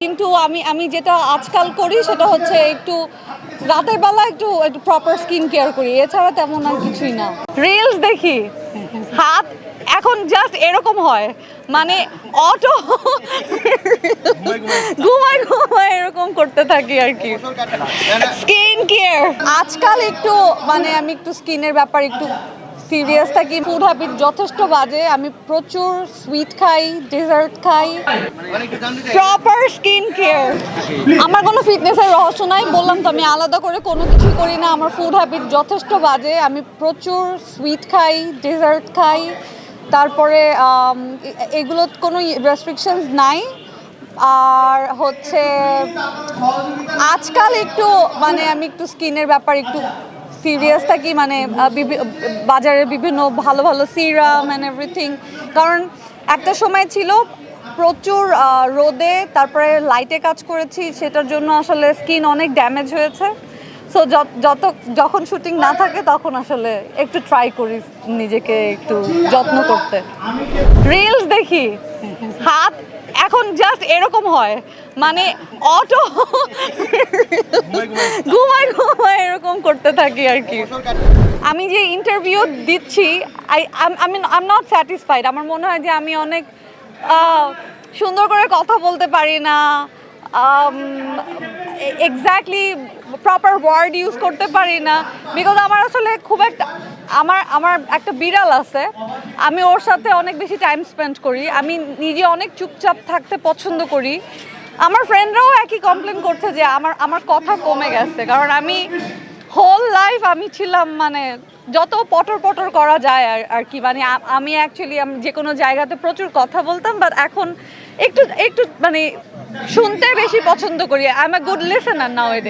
কিন্তু আমি আমি যেটা আজকাল করি সেটা হচ্ছে একটু রাতের বেলা একটু একটু প্রপার স্কিন কেয়ার করি। এছাড়া তেমন আর কিছুই না। রিলস দেখি। হাত এখন জাস্ট এরকম হয়। মানে অটো ঘুমায় ঘুমায় এরকম করতে থাকি আর কি। স্কিন কেয়ার আজকাল একটু মানে আমি একটু স্কিনের ব্যাপার একটু সিরিয়াস থাকি ফুড হ্যাবিট যথেষ্ট বাজে, আমি প্রচুর সুইট খাই ডেজার্ট খাই। প্রপার স্কিন কেয়ার আমার কোনো ফিটনেসের রহস্য নাই, বললাম তো আমি আলাদা করে কোনো কিছু করি না, আমার ফুড হ্যাবিট যথেষ্ট বাজে, আমি প্রচুর সুইট খাই ডেজার্ট খাই। তারপরে এগুলো কোনো রেস্ট্রিকশনস নাই। আর হচ্ছে, আজকাল একটু মানে আমি একটু স্কিনের ব্যাপার একটু সিরিয়াস থাকি মানে বাজারে বিভিন্ন ভালো ভালো সিরাম অ্যান্ড এভরিথিং কারণ একটা সময় ছিল প্রচুর রোদে তারপরে লাইটে কাজ করেছি সেটার জন্য আসলে স্কিন অনেক ড্যামেজ হয়েছে। সো যত যখন শুটিং না থাকে তখন আসলে একটু ট্রাই করি নিজেকে একটু যত্ন করতে। রিলস দেখি হাত এখন জাস্ট এরকম হয়। মানে অটো ঘুমায় ঘুমায়। করতে থাকি আর কি। আমি যে ইন্টারভিউ দিচ্ছি আই আমি আম নট স্যাটিসফাইড আমার মনে হয় যে আমি অনেক সুন্দর করে কথা বলতে পারি না। এক্স্যাক্টলি প্রপার ওয়ার্ড ইউজ করতে পারি না। বিকজ আমার আসলে খুব একটা, আমার আমার একটা বিড়াল আছে। আমি ওর সাথে অনেক বেশি টাইম স্পেন্ড করি। আমি নিজে অনেক চুপচাপ থাকতে পছন্দ করি। আমার ফ্রেন্ডরাও একই কমপ্লেন করছে যে আমার আমার কথা কমে গেছে। কারণ আমি হোল লাইফ আমি ছিলাম মানে যত পটর পটর করা যায় আর আর কি। মানে আমি অ্যাকচুয়ালি আমি যে কোনো জায়গাতে প্রচুর কথা বলতাম বাট এখন একটু একটু মানে শুনতে বেশি পছন্দ করি। I am a good listener now a